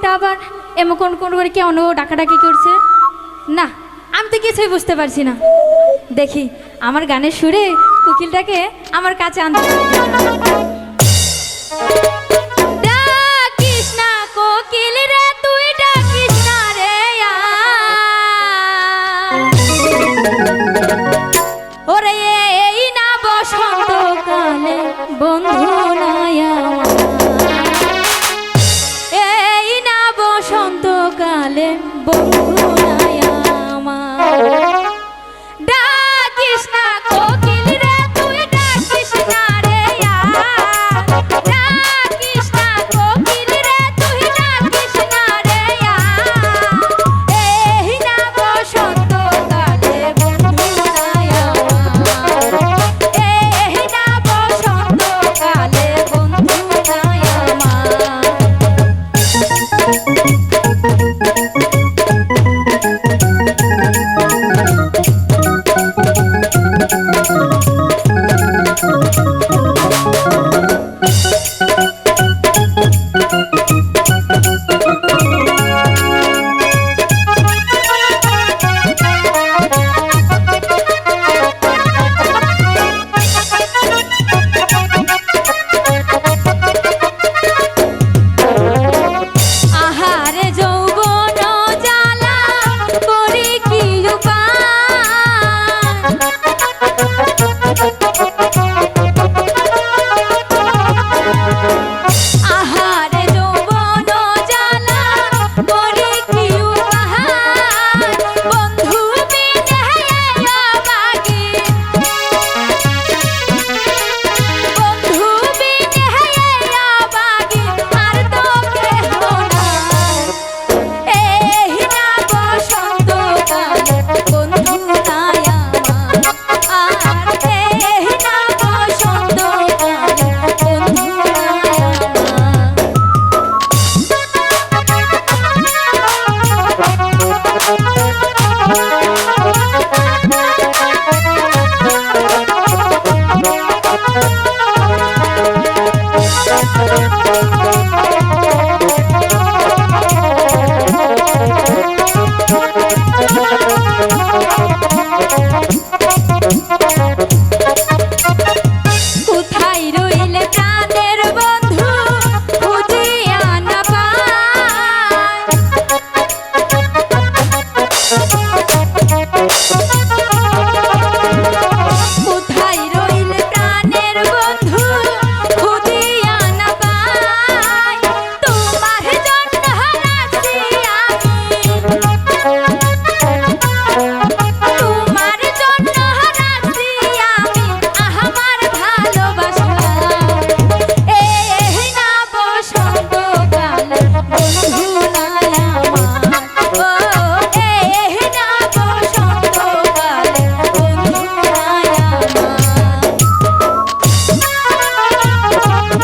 ছেলেটা আবার এমন কোন কোন করে কেমন ও ডাকাডাকি করছে? না, আমি তো কিছুই বুঝতে পারছি না। দেখি, আমার গানের সুরে কুকিলটাকে আমার কাছে আনতে বন্ধু বন্ধু